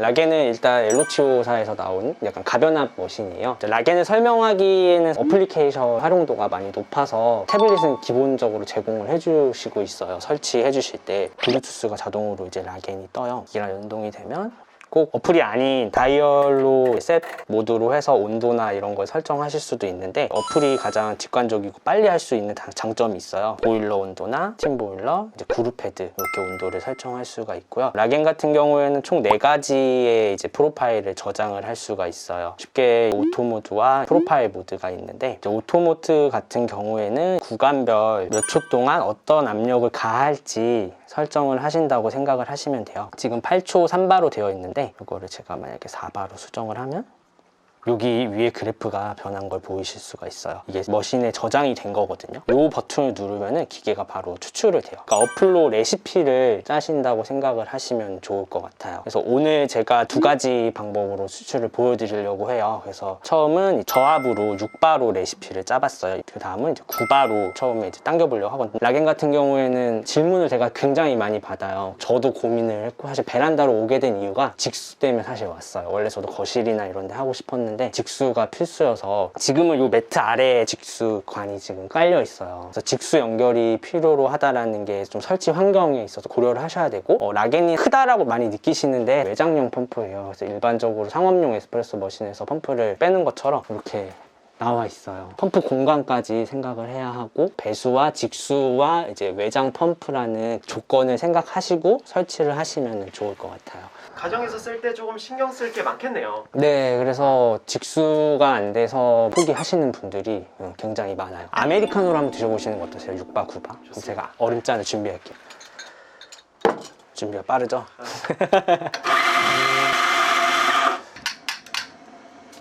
라겐은 일단 엘로치오사에서 나온 약간 가변압 머신이에요. 라겐을 설명하기에는 어플리케이션 활용도가 많이 높아서 태블릿은 기본적으로 제공을 해주시고 있어요. 설치해 주실 때 블루투스가 자동으로 이제 라겐이 떠요. 이랑 연동이 되면 꼭 어플이 아닌 다이얼로 셋 모드로 해서 온도나 이런 걸 설정하실 수도 있는데 어플이 가장 직관적이고 빨리 할 수 있는 다- 장점이 있어요. 보일러 온도나 팀 보일러, 이제 그룹 헤드 이렇게 온도를 설정할 수가 있고요. 라겐 같은 경우에는 총네 가지의 이제 프로파일을 저장을 할 수가 있어요. 쉽게 오토 모드와 프로파일 모드가 있는데 오토 모드 같은 경우에는 구간별 몇 초 동안 어떤 압력을 가할지 설정을 하신다고 생각을 하시면 돼요. 지금 8초 3바로 되어 있는데 이거를 제가 만약에 4바로 수정을 하면 여기 위에 그래프가 변한 걸 보이실 수가 있어요. 이게 머신에 저장이 된 거거든요. 이 버튼을 누르면은 기계가 바로 추출을 돼요. 그러니까 어플로 레시피를 짜신다고 생각을 하시면 좋을 것 같아요. 그래서 오늘 제가 두 가지 방법으로 추출을 보여드리려고 해요. 그래서 처음은 저압으로 6바로 레시피를 짜봤어요. 그 다음은 이제 9바로 처음에 이제 당겨보려고 하거든요. 라겐 같은 경우에는 질문을 제가 굉장히 많이 받아요. 저도 고민을 했고 사실 베란다로 오게 된 이유가 직수 때문에 사실 왔어요. 원래 저도 거실이나 이런 데 하고 싶었는데 직수가 필수여서 지금은 이 매트 아래에 직수관이 지금 깔려 있어요. 그래서 직수 연결이 필요로 하다라는 게 좀 설치 환경에 있어서 고려를 하셔야 되고 어, 라겐이 크다라고 많이 느끼시는데 외장용 펌프예요. 그래서 일반적으로 상업용 에스프레소 머신에서 펌프를 빼는 것처럼 이렇게 나와 있어요. 펌프 공간까지 생각을 해야 하고 배수와 직수와 이제 외장 펌프라는 조건을 생각하시고 설치를 하시면 좋을 것 같아요. 가정에서 쓸 때 조금 신경 쓸 게 많겠네요. 네, 그래서 직수가 안 돼서 포기하시는 분들이 음, 굉장히 많아요. 아메리카노로 한번 드셔보시는 거 어떠세요? 6바, 9바. 그럼 제가 얼음잔을 준비할게요. 준비가 빠르죠?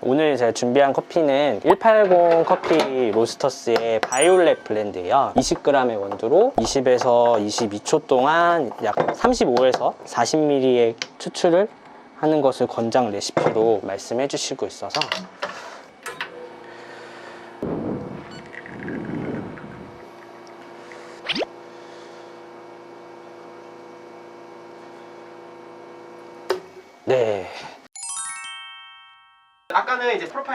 오늘 제가 준비한 커피는 180 커피 로스터스의 바이올렛 블렌드예요. 20g의 원두로 20에서 22초 동안 약 35에서 40ml의 추출을 하는 것을 권장 레시피로 말씀해 주시고 있어서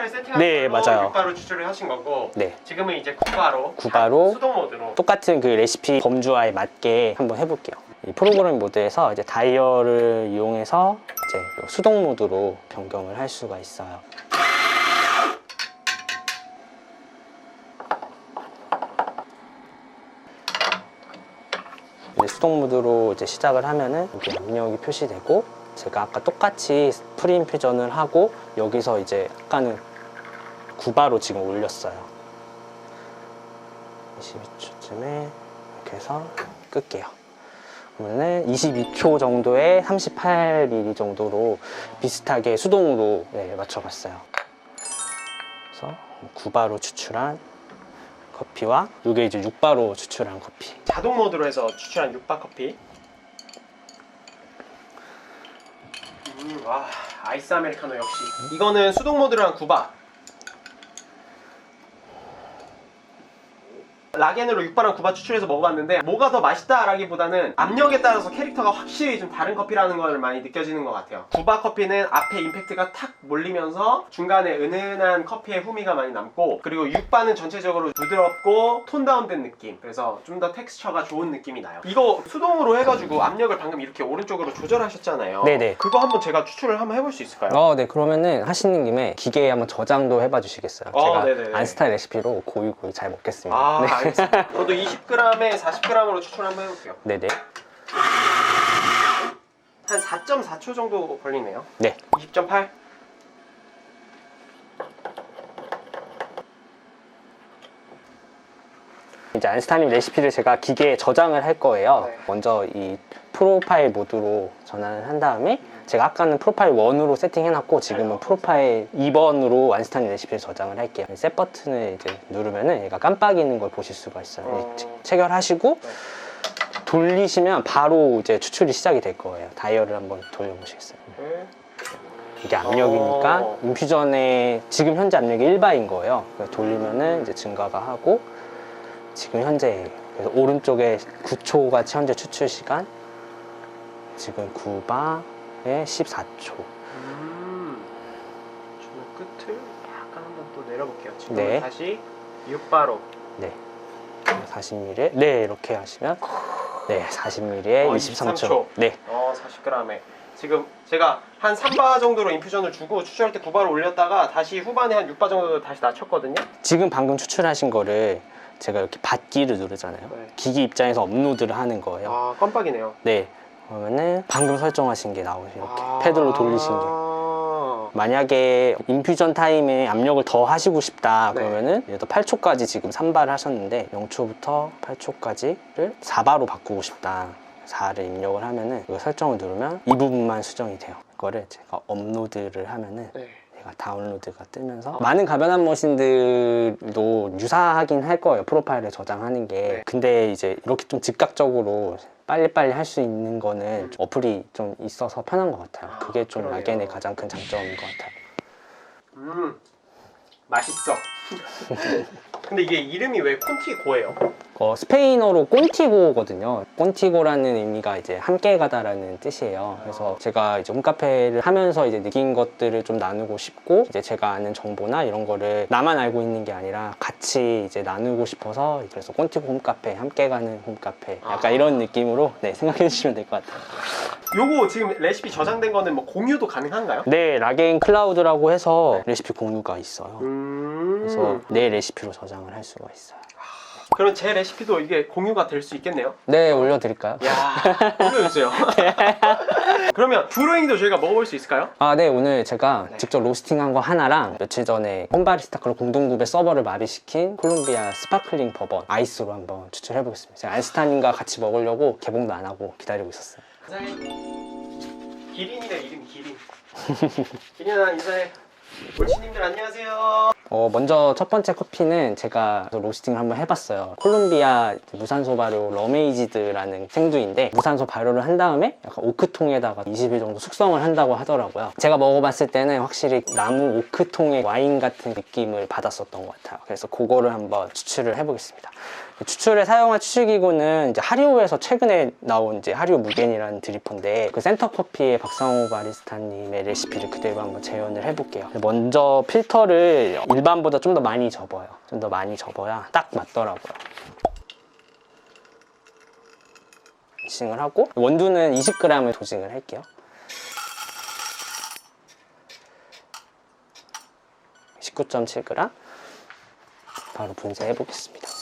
프로파일 세팅한 네, 걸로 맞아요. 6바로 추출을 하신 거고 네. 지금은 이제 9바로 9바로 수동 모드로 똑같은 그 레시피 범주와에 맞게 한번 해볼게요. 이 프로그램 모드에서 이제 다이얼을 이용해서 이제 요 수동 모드로 변경을 할 수가 있어요. 이제 수동 모드로 이제 시작을 하면은 여기 압력이 표시되고 제가 아까 똑같이 프리인퓨전을 하고 여기서 이제 아까는 9바로 지금 올렸어요. 22초쯤에 이렇게 해서 끌게요. 그러면은 22초 정도에 38ml 정도로 비슷하게 수동으로 네, 맞춰봤어요. 그래서 9바로 추출한 커피와 이게 이제 6바로 추출한 커피. 자동 모드로 해서 추출한 6바 커피. 음, 와 아이스 아메리카노 역시. 이거는 수동 모드로 한 9바. 라겐으로 6바랑 9바 추출해서 먹어봤는데 뭐가 더 맛있다라기보다는 압력에 따라서 캐릭터가 확실히 좀 다른 커피라는 걸 많이 느껴지는 것 같아요 9바 커피는 앞에 임팩트가 탁 몰리면서 중간에 은은한 커피의 후미가 많이 남고 그리고 6바는 전체적으로 부드럽고 톤 다운된 느낌 그래서 좀 더 텍스처가 좋은 느낌이 나요 이거 수동으로 해가지고 압력을 방금 이렇게 오른쪽으로 조절하셨잖아요 네네. 그거 한번 제가 추출을 한번 해볼 수 있을까요? 어, 네. 그러면은 하시는 김에 기계에 한번 저장도 해봐 주시겠어요? 어, 제가 네네네. 안스타 레시피로 고유고유 잘 먹겠습니다. 아 네. 알겠습니다 저도 20g에 40g으로 추출 한번 해볼게요 네네. 한 4.4초 정도 걸리네요. 네. 20.8. 이제 안스타님 레시피를 제가 기계에 저장을 할 거예요. 네. 먼저 이 프로파일 모드로 전환을 한 다음에 제가 아까는 프로파일 1으로 세팅해놨고 지금은 프로파일 2번으로 안스타님 레시피를 저장을 할게요. 셋 버튼을 이제 누르면은 얘가 깜빡이는 걸 보실 수가 있어요. 어. 체- 체결하시고 네. 돌리시면 바로 이제 추출이 시작이 될 거예요. 다이얼을 한번 돌려보시겠어요? 네. 이게 압력이니까 어. 인퓨전의 지금 현재 압력이 1바인 거예요. 돌리면은 이제 증가가 하고 지금 현재 그래서 오른쪽에 9초 같이 현재 추출 시간 지금 9바 14초. 음. 끝을 약간 한번 또 내려볼게요. 지금 네. 다시 6바로. 네. 40ml. 네, 이렇게 하시면 네, 40ml에 어, 23초. 23초. 네. 어, 40g에. 지금 제가 한 3바 정도로 인퓨전을 주고 추출할 때 9바로 올렸다가 다시 후반에 한 6바 정도 다시 낮췄거든요. 지금 방금 추출하신 거를 제가 이렇게 받기를 누르잖아요. 네. 기기 입장에서 업로드를 하는 거예요. 아, 깜빡이네요. 네. 그러면은 방금 설정하신 게 나오죠. 이렇게 아. 패드로 돌리신 게. 만약에 인퓨전 타임에 압력을 더 하시고 싶다 네. 그러면은 예를 들어 8초까지 지금 3바를 하셨는데 0초부터 8초까지를 4바로 바꾸고 싶다 4를 입력을 하면은 이거 설정을 누르면 이 부분만 수정이 돼요 이거를 제가 업로드를 하면은 네. 얘가 다운로드가 뜨면서 많은 가변한 머신들도 유사하긴 할 거예요 프로파일을 저장하는 게 네. 근데 이제 이렇게 좀 즉각적으로 빨리빨리 할 수 있는 거는 좀 어플이 좀 있어서 편한 것 같아요 아, 그게 좀. 라겐의 가장 큰 장점인 것 같아요 음. 맛있어. 근데 이게 이름이 왜 콘티고예요? 어, 스페인어로 꼰티고거든요. 꼰티고라는 의미가 이제 함께 가다라는 뜻이에요. 그래서 제가 이제 홈카페를 하면서 이제 느낀 것들을 좀 나누고 싶고 이제 제가 아는 정보나 이런 거를 나만 알고 있는 게 아니라 같이 이제 나누고 싶어서 그래서 꼰티고 홈카페 함께 가는 홈카페 약간 아. 이런 느낌으로 네, 생각해 주시면 될 것 같아요. 요거 지금 레시피 저장된 거는 뭐 공유도 가능한가요? 네, 라게인 클라우드라고 해서 레시피 공유가 있어요. 음. 그래서 내 레시피로 저장을 할 수가 있어요. 그럼 제 레시피도 이게 공유가 될 수 있겠네요? 네, 올려드릴까요? 야, 올려주세요. 그러면 브루잉도 저희가 먹어볼 수 있을까요? 아, 네. 오늘 제가 네. 직접 로스팅한 거 하나랑 며칠 전에 홈바리스타 클럽 공동구매 서버를 마비시킨 콜롬비아 스파클링 버번 아이스로 한번 추출해 보겠습니다. 제가 안스타님과 같이 먹으려고 개봉도 안 하고 기다리고 있었어요. 인사해. 기린이네, 이름 기린. 기린아, 인사해. 골치님들 안녕하세요. 어, 먼저 첫 번째 커피는 제가 로스팅을 한번 해봤어요. 콜롬비아 무산소 발효 러메이지드라는 생두인데 무산소 발효를 한 다음에 약간 오크통에다가 20일 정도 숙성을 한다고 하더라고요. 제가 먹어봤을 때는 확실히 나무 오크통의 와인 같은 느낌을 받았었던 것 같아요. 그래서 그거를 한번 추출을 해보겠습니다. 추출에 사용할 추출기구는 이제 하리오에서 최근에 나온 이제 하리오 무겐이라는 드리퍼인데 그 센터 커피의 박상호 바리스타님의 레시피를 그대로 한번 재현을 해볼게요. 먼저 필터를 일반보다 좀 더 많이 접어요. 좀 더 많이 접어야 딱 맞더라고요. 도징을 하고 원두는 20g을 도징을 할게요. (19.7g) 바로 분쇄해 보겠습니다.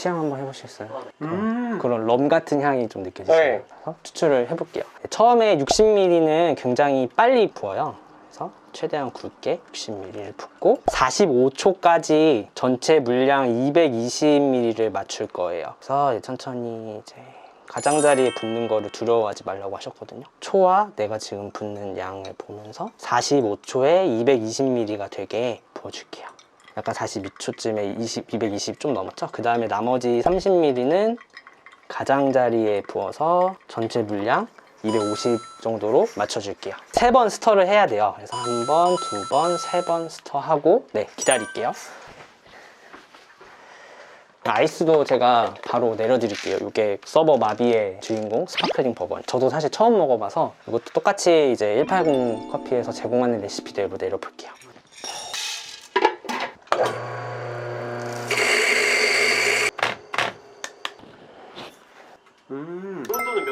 시향 한번 해보시겠어요? 음. 그런 럼 같은 향이 좀 느껴지시죠? 네. 그래서 추출을 해볼게요. 처음에 60ml는 굉장히 빨리 부어요. 그래서 최대한 굵게 60ml를 붓고 45초까지 전체 물량 220ml를 맞출 거예요. 그래서 천천히 이제 가장자리에 붓는 거를 두려워하지 말라고 하셨거든요. 초와 내가 지금 붓는 양을 보면서 45초에 220ml가 되게 부어줄게요. 약간 42초쯤에 20, 220 좀 넘었죠? 그 다음에 나머지 30ml는 가장자리에 부어서 전체 물량 250 정도로 맞춰줄게요. 세 번 스터를 해야 돼요. 그래서 한 번, 두 번, 세 번 스터하고 네 기다릴게요. 아이스도 제가 바로 내려드릴게요. 이게 서버 마비의 주인공 스파클링 버번. 저도 사실 처음 먹어봐서 이것도 똑같이 이제 180 커피에서 제공하는 레시피대로 내려볼게요. 음.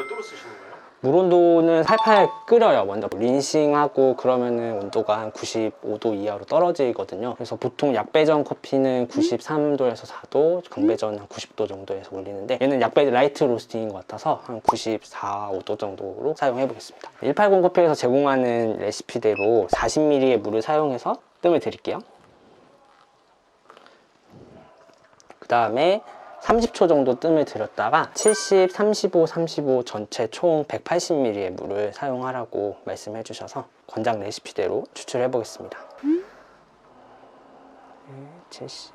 온도는 몇 도로 쓰시는 거예요? 물 온도는 살팔 끓여요. 먼저 린싱하고 그러면은 온도가 한 95도 이하로 떨어지거든요. 그래서 보통 약배전 커피는 93도에서 4도, 강배전 한 90도 정도에서 올리는데 얘는 약배 라이트 로스팅인 것 같아서 한 94, 5도 정도로 사용해 보겠습니다. 180 커피에서 제공하는 레시피대로 40ml의 물을 사용해서 뜸을 드릴게요. 그 다음에 30초 정도 뜸을 들였다가 70, 35, 35 전체 총 180ml의 물을 사용하라고 말씀해 주셔서 권장 레시피대로 추출해 보겠습니다. 네, 70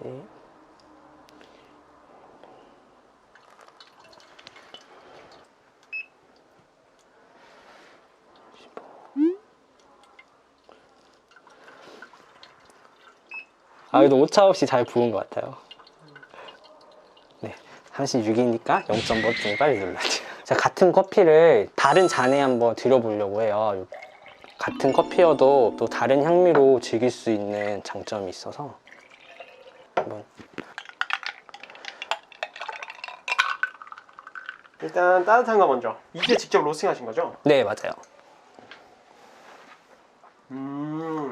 아, 그래도 오차 없이 잘 부은 것 같아요. 네. 36이니까 0.5좀 빨리 눌러야지. 제가 같은 커피를 다른 잔에 한번 드려보려고 해요. 같은 커피여도 또 다른 향미로 즐길 수 있는 장점이 있어서 한번 일단 따뜻한 거 먼저. 이게 직접 로스팅 하신 거죠? 네 맞아요.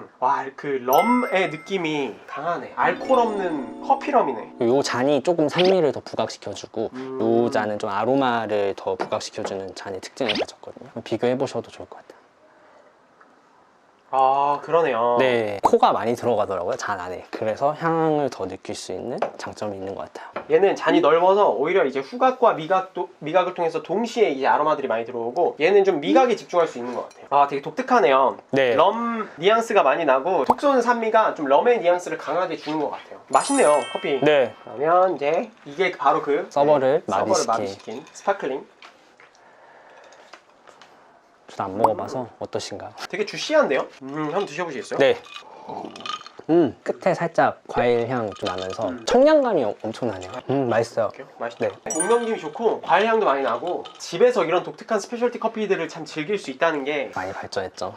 음, 와, 그 럼의 느낌이 강하네. 알코올 없는 커피럼이네. 요 잔이 조금 산미를 더 부각시켜주고 음. 요 잔은 좀 아로마를 더 부각시켜주는 잔의 특징을 가졌거든요. 비교해 보셔도 좋을 것 같아요. 아, 그러네요. 네, 코가 많이 들어가더라고요 잔 안에. 그래서 향을 더 느낄 수 있는 장점이 있는 것 같아요. 얘는 잔이 넓어서 오히려 이제 후각과 미각도, 미각을 통해서 동시에 이제 아로마들이 많이 들어오고 얘는 좀 미각에 집중할 수 있는 것 같아요. 아, 되게 독특하네요. 네. 럼 뉘앙스가 많이 나고 톡 쏘는 산미가 좀 럼의 뉘앙스를 강하게 주는 것 같아요. 맛있네요, 커피. 네, 그러면 이제 이게 바로 그 서버를 네, 서버를 마비시킨. 마비시킨 스파클링. 저도 안 먹어봐서 어떠신가요? 되게 주시한데요? 음, 한번 드셔보시겠어요? 네. 음, 끝에 살짝 과일 향 좀 나면서 음. 청량감이 엄- 엄청나네요. 음, 맛있어요. 볼게요. 맛있죠? 네. 목 넘김이 좋고 과일 향도 많이 나고 집에서 이런 독특한 스페셜티 커피들을 참 즐길 수 있다는 게 많이 발전했죠.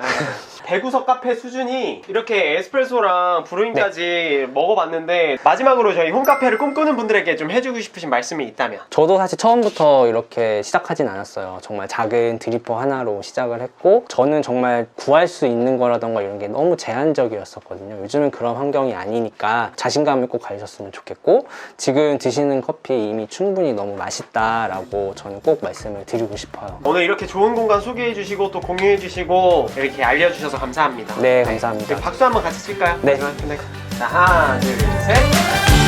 대구석 카페 수준이 이렇게 에스프레소랑 브루잉까지 먹어봤는데 마지막으로 저희 홈카페를 꿈꾸는 분들에게 좀 해주고 싶으신 말씀이 있다면 저도 사실 처음부터 이렇게 시작하진 않았어요. 정말 작은 드리퍼 하나로 시작을 했고, 저는 정말 구할 수 있는 거라던가 이런 게 너무 제한적이었었거든요. 요즘은 그런 환경이 아니니까 자신감 있고 가르셨으면 좋겠고, 지금 드시는 커피 이미 충분히 너무 맛있다라고 저는 꼭 말씀을 드리고 싶어요. 오늘 이렇게 좋은 공간 소개해 주시고 또 공유해 주시고 이렇게 알려주셔서 감사합니다 네, 감사합니다. 박수 한번 같이 칠까요? 네. 마지막. 자 하나 둘 셋